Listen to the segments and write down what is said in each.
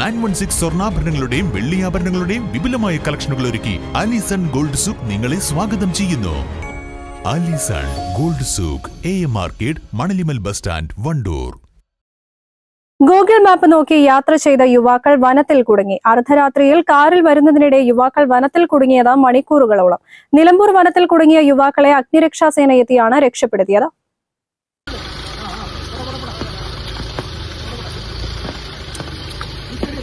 Nine one six സ്വർണാഭരണങ്ങളുടെയും വെള്ളിയാഭരണങ്ങളുടെയും വിപുലമായ കളക്ഷനുകൾ ഒരുക്കി അലിസൺ ഗോൾഡ് സൂക്ക് നിങ്ങളെ സ്വാഗതം ചെയ്യുന്നു. Alison gold souk A M market Manalimal bus stand Wandoor. Google map നോക്കി യാത്ര ചെയ്ത യുവാക്കൾ വനത്തിൽ കുടുങ്ങി. അർദ്ധരാത്രിയിൽ കാറിൽ വരുന്നതിനിടെ യുവാക്കൾ വനത്തിൽ കുടുങ്ങിയത് മണിക്കൂറുകളോളം. നിലമ്പൂർ വനത്തിൽ കുടുങ്ങിയ യുവാക്കളെ അഗ്നിരക്ഷാസേന എത്തിയാണ് രക്ഷപ്പെടുത്തിയത്.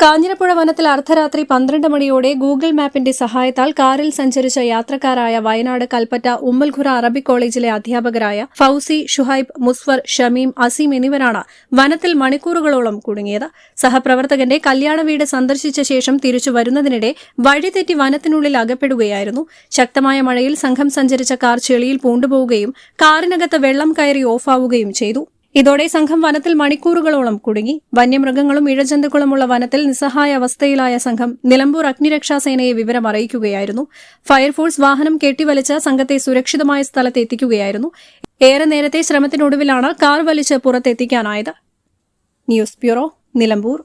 കാഞ്ഞിരപ്പുഴ വനത്തിൽ അർദ്ധരാത്രി പന്ത്രണ്ട് മണിയോടെ ഗൂഗിൾ മാപ്പിന്റെ സഹായത്താൽ കാറിൽ സഞ്ചരിച്ച യാത്രക്കാരായ വയനാട് കൽപ്പറ്റ ഉമ്മൽഖുറ അറബിക് കോളേജിലെ അധ്യാപകരായ ഫൌസി ഷുഹൈബ് മുസ്വർ ഷമീം അസീം എന്നിവരാണ് വനത്തിൽ മണിക്കൂറുകളോളം കുടുങ്ങിയത്. സഹപ്രവർത്തകന്റെ കല്യാണ വീട് സന്ദർശിച്ച ശേഷം തിരിച്ചു വരുന്നതിനിടെ വഴിതെറ്റി വനത്തിനുള്ളിൽ അകപ്പെടുകയായിരുന്നു. ശക്തമായ മഴയിൽ സംഘം സഞ്ചരിച്ച കാർ ചെളിയിൽ പൂണ്ടുപോവുകയും കാറിനകത്ത് വെള്ളം കയറി ഓഫാവുകയും ചെയ്തു. ഇതോടെ സംഘം വനത്തിൽ മണിക്കൂറുകളോളം കുടുങ്ങി. വന്യമൃഗങ്ങളും ഇഴജന്തുക്കളുമുള്ള വനത്തിൽ നിസ്സഹായ അവസ്ഥയിലായ സംഘം നിലമ്പൂർ അഗ്നിരക്ഷാസേനയെ വിവരം അറിയിക്കുകയായിരുന്നു. ഫയർഫോഴ്സ് വാഹനം കെട്ടിവലിച്ച് സംഘത്തെ സുരക്ഷിതമായ സ്ഥലത്ത് എത്തിക്കുകയായിരുന്നു. ഏറെ നേരത്തെ ശ്രമത്തിനൊടുവിലാണ് കാർ വലിച്ച് പുറത്തെത്തിക്കാനായത്. News bureau Nilambur.